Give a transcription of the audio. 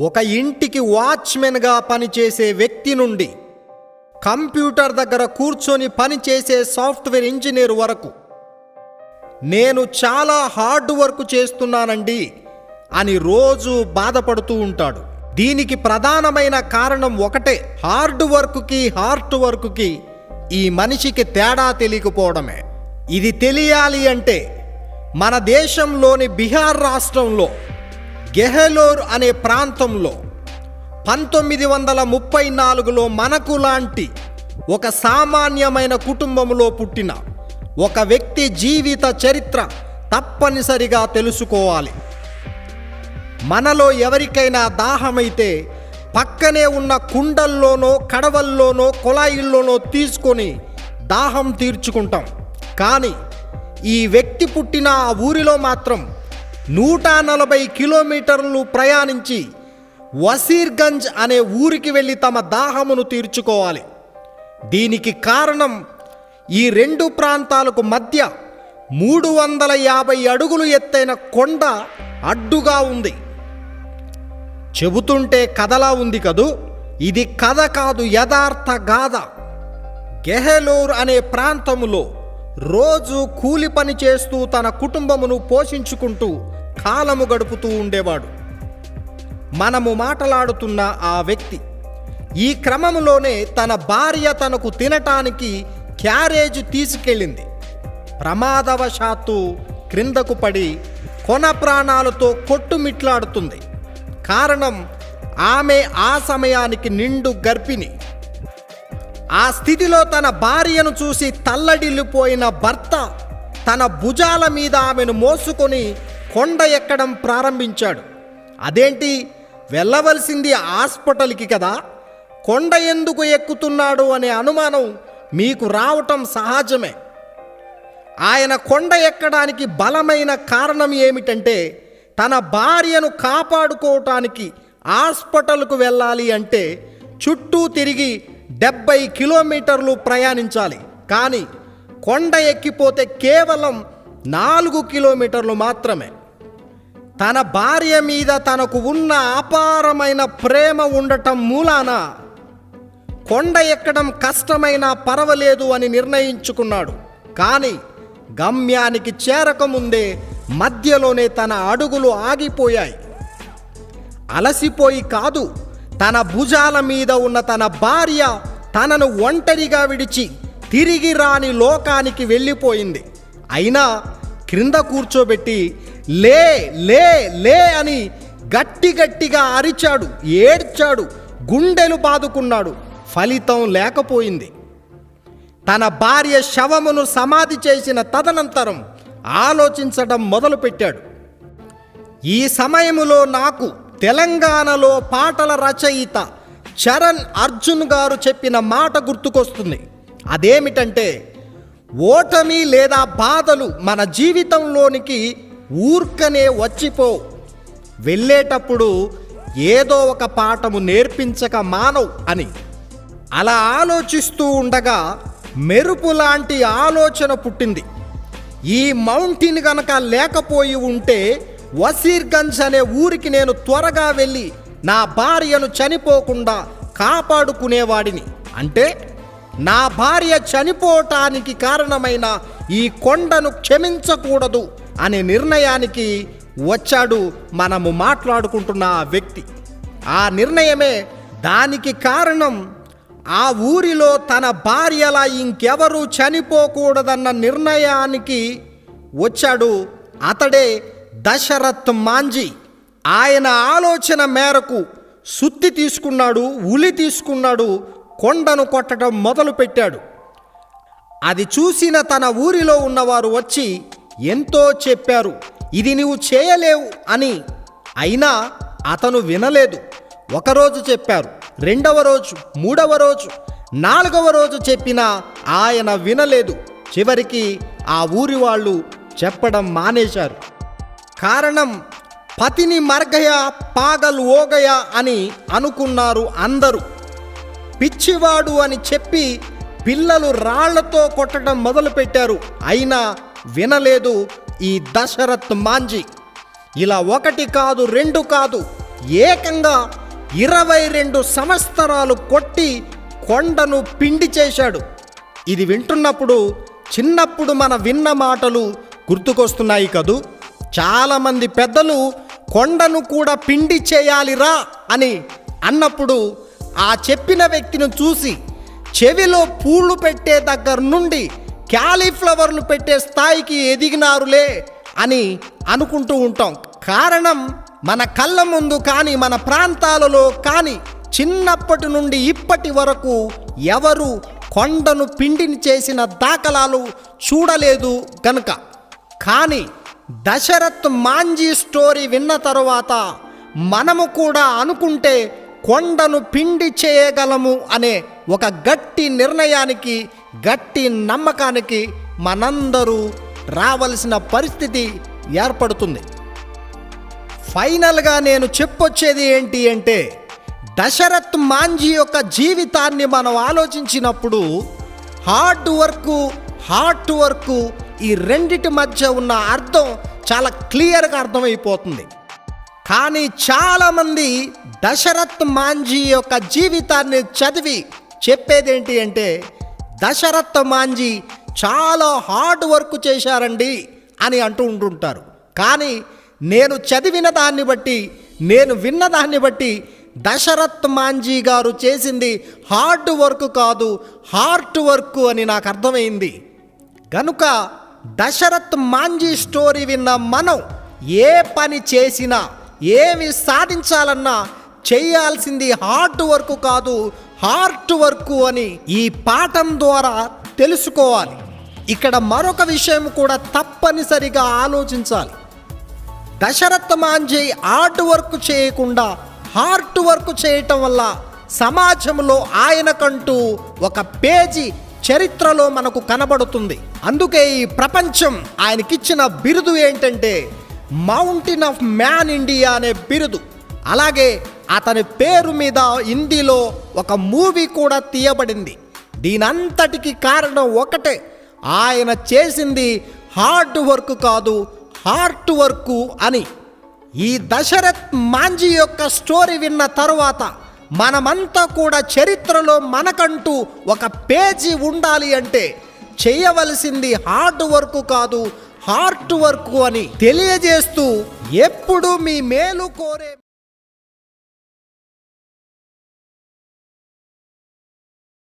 ఒక ఇంటికి వాచ్మెన్గా పనిచేసే వ్యక్తి నుండి కంప్యూటర్ దగ్గర కూర్చొని పనిచేసే సాఫ్ట్వేర్ ఇంజనీర్ వరకు. నేను చాలా హార్డ్ వర్క్ చేస్తున్నానండి అని రోజు బాధపడుతూ ఉంటాడు. దీనికి ప్రధానమైన కారణం ఒకటే హార్డ్ వర్క్కి హార్ట్ వర్క్కి ఈ మనిషికి తేడా తెలియకపోవడమే. ఇది తెలియాలి అంటే మన దేశంలోని బీహార్ రాష్ట్రంలో గెహలోర్ అనే ప్రాంతంలో పంతొమ్మిది వందల ముప్పై నాలుగులో మనకు లాంటి ఒక సామాన్యమైన కుటుంబంలో పుట్టిన ఒక వ్యక్తి జీవిత చరిత్ర తప్పనిసరిగా తెలుసుకోవాలి. మనలో ఎవరికైనా దాహమైతే పక్కనే ఉన్న కుండల్లోనో కడవల్లోనో కుళాయిల్లోనో తీసుకొని దాహం తీర్చుకుంటాం. కానీ ఈ వ్యక్తి పుట్టిన ఆ ఊరిలో మాత్రం నూట నలభై కిలోమీటర్లు ప్రయాణించి వసీర్గంజ్ అనే ఊరికి వెళ్ళి తమ దాహమును తీర్చుకోవాలి. దీనికి కారణం ఈ రెండు ప్రాంతాలకు మధ్య మూడు వందల యాభై అడుగులు ఎత్తైన కొండ అడ్డుగా ఉంది. చెబుతుంటే కథలా ఉంది కదూ? ఇది కథ కాదు యథార్థ గాథ. గెహలోర్ అనే ప్రాంతములో రోజు కూలి పని చేస్తూ తన కుటుంబమును పోషించుకుంటూ కాలము గడుపుతూ ఉండేవాడు. మనము మాట్లాడుతున్న ఆ వ్యక్తి ఈ క్రమంలోనే తన భార్య తనకు తినటానికి క్యారేజ్ తీసుకెళ్ళింది. ప్రమాదవశాత్తు క్రిందకు పడి కొన ప్రాణాలతో కొట్టుమిట్లాడుతుంది. కారణం ఆమె ఆ సమయానికి నిండు గర్భిణి. ఆ స్థితిలో తన భార్యను చూసి తల్లడిల్లిపోయిన భర్త తన భుజాల మీద ఆమెను మోసుకొని కొండ ఎక్కడం ప్రారంభించాడు. అదేంటి? వెళ్ళవలసింది హాస్పిటల్కి కదా. కొండ ఎందుకు ఎక్కుతున్నాడు అనే అనుమానం మీకు రావటం సహజమే. ఆయన కొండ ఎక్కడానికి బలమైన కారణం ఏమిటంటే తన భార్యను కాపాడుకోవటానికి హాస్పిటల్కు వెళ్ళాలి అంటే చుట్టూ తిరిగి డెబ్బై కిలోమీటర్లు ప్రయాణించాలి. కానీ కొండ ఎక్కిపోతే కేవలం నాలుగు కిలోమీటర్లు మాత్రమే. తన భార్య మీద తనకు ఉన్న అపారమైన ప్రేమ ఉండటం మూలాన కొండ ఎక్కడం కష్టమైనా పర్వాలేదు అని నిర్ణయించుకున్నాడు. కానీ గమ్యానికి చేరకముందే మధ్యలోనే తన అడుగులు ఆగిపోయాయి. అలసిపోయి కాదు తన భుజాల మీద ఉన్న తన భార్య తనను ఒంటరిగా విడిచి తిరిగి రాని లోకానికి వెళ్ళిపోయింది. అయినా క్రింద కూర్చోబెట్టి లే లే లే అని గట్టి గట్టిగా అరిచాడు ఏడ్చాడు గుండెలు బాదుకున్నాడు. ఫలితం లేకపోయింది. తన భార్య శవమును సమాధి చేసిన తదనంతరం ఆలోచించడం మొదలుపెట్టాడు. ఈ సమయములో నాకు తెలంగాణలో పాటల రచయిత చరణ్ అర్జున్ గారు చెప్పిన మాట గుర్తుకొస్తుంది. అదేమిటంటే ఓటమి లేదా బాధలు మన జీవితంలోనికి ఊర్కనే వచ్చిపో. వెళ్ళేటప్పుడు ఏదో ఒక పాఠము నేర్పించక మానవు అని. అలా ఆలోచిస్తూ ఉండగా మెరుపు లాంటి ఆలోచన పుట్టింది. ఈ మౌంటైన్ గనక లేకపోయి ఉంటే వసీర్గంజ్ అనే ఊరికి నేను త్వరగా వెళ్ళి నా భార్యను చనిపోకుండా కాపాడుకునేవాడిని. అంటే నా భార్య చనిపోవటానికి కారణమైన ఈ కొండను క్షమించకూడదు అనే నిర్ణయానికి వచ్చాడు మనము మాట్లాడుకుంటున్న ఆ వ్యక్తి. ఆ నిర్ణయమే దానికి కారణం ఆ ఊరిలో తన భార్యలా ఇంకెవరూ చనిపోకూడదన్న నిర్ణయానికి వచ్చాడు అతడే దశరథ్ మాంజీ. ఆయన ఆలోచన మేరకు సుత్తి తీసుకున్నాడు ఉలి తీసుకున్నాడు కొండను కొట్టడం మొదలుపెట్టాడు. అది చూసిన తన ఊరిలో ఉన్నవారు వచ్చి ఎంతో చెప్పారు ఇది నీవు చేయలేవు అని. అయినా అతను వినలేదు. ఒకరోజు చెప్పారు రెండవ రోజు మూడవ రోజు నాలుగవ రోజు చెప్పినా ఆయన వినలేదు. చివరికి ఆ ఊరి వాళ్ళు చెప్పడం మానేశారు. కారణం పతిని మర్గయ పాగల్ ఓగయ అని అనుకున్నారు అందరూ. పిచ్చివాడు అని చెప్పి పిల్లలు రాళ్ళతో కొట్టడం మొదలుపెట్టారు. అయినా వినలేదు ఈ దశరథ్ మాంజీ. ఇలా ఒకటి కాదు రెండు కాదు ఏకంగా ఇరవై రెండు సంవత్సరాలు కొట్టి కొండను పిండి చేశాడు. ఇది వింటున్నప్పుడు చిన్నప్పుడు మన విన్న మాటలు గుర్తుకొస్తున్నాయి కదూ? చాలామంది పెద్దలు కొండను కూడా పిండి చేయాలిరా అని అన్నప్పుడు ఆ చెప్పిన వ్యక్తిని చూసి చెవిలో పూలు పెట్టే దగ్గర నుండి క్యాలీఫ్లవర్లు పెట్టే స్థాయికి ఎదిగినారులే అని అనుకుంటూ ఉంటాం. కారణం మన కళ్ళ ముందు కానీ మన ప్రాంతాలలో కానీ చిన్నప్పటి నుండి ఇప్పటి వరకు ఎవరు కొండను పిండిని చేసిన దాఖలాలు చూడలేదు కనుక కానీ దశరథ్ మాంజీ స్టోరీ విన్న తరువాత మనము కూడా అనుకుంటే కొండను పిండి చేయగలము అనే ఒక గట్టి నిర్ణయానికి గట్టి నమ్మకానికి మనందరూ రావలసిన పరిస్థితి ఏర్పడుతుంది. ఫైనల్గా నేను చెప్పొచ్చేది ఏంటి అంటే దశరథ్ మాంజీ యొక్క జీవితాన్ని మనం ఆలోచించినప్పుడు హార్డ్ వర్కు హార్ట్ వర్కు ఈ రెండిటి మధ్య ఉన్న అర్థం చాలా క్లియర్గా అర్థమైపోతుంది. కానీ చాలామంది దశరథ్ మాంజీ యొక్క జీవితాన్ని చదివి చెప్పేదేంటి అంటే దశరథ్ మాంజీ చాలా హార్డ్ వర్క్ చేశారండి అని అంటూ ఉంటుంటారు. కానీ నేను చదివిన దాన్ని బట్టి నేను విన్న దాన్ని బట్టి దశరథ్ మాంజీ గారు చేసింది హార్డ్ వర్క్ కాదు హార్ట్ వర్క్ అని నాకు అర్థమైంది. గనుక దశరథ్ మాంజీ స్టోరీ విన్న మనం ఏ పని చేసినా ఏమి సాధించాలన్నా చేయాల్సింది హార్డ్ వర్క్ కాదు హార్ట్ వర్క్ అని ఈ పాఠం ద్వారా తెలుసుకోవాలి. ఇక్కడ మరొక విషయం కూడా తప్పనిసరిగా ఆలోచించాలి. దశరథ మాంజే హార్డ్ వర్క్ చేయకుండా హార్ట్ వర్క్ చేయటం వల్ల సమాజంలో ఆయనకంటూ ఒక పేజీ చరిత్రలో మనకు కనబడుతుంది. అందుకే ఈ ప్రపంచం ఆయనకిచ్చిన బిరుదు ఏంటంటే మౌంటైన్ ఆఫ్ మ్యాన్ ఇండియా అనే బిరుదు. అలాగే అతని పేరు మీద హిందీలో ఒక మూవీ కూడా తీయబడింది. దీనంతటికి కారణం ఒకటే. ఆయన చేసింది హార్డ్ వర్క్ కాదు హార్ట్ వర్క్ అని. ఈ దశరథ్ మాంజీ యొక్క స్టోరీ విన్న తరువాత మనమంతా కూడా చరిత్రలో మనకంటూ ఒక పేజీ ఉండాలి అంటే చేయవలసింది హార్డ్ వర్క్ కాదు హార్ట్ వర్క్ అని తెలియజేస్తూ ఎప్పుడు మీ మేలు కోరే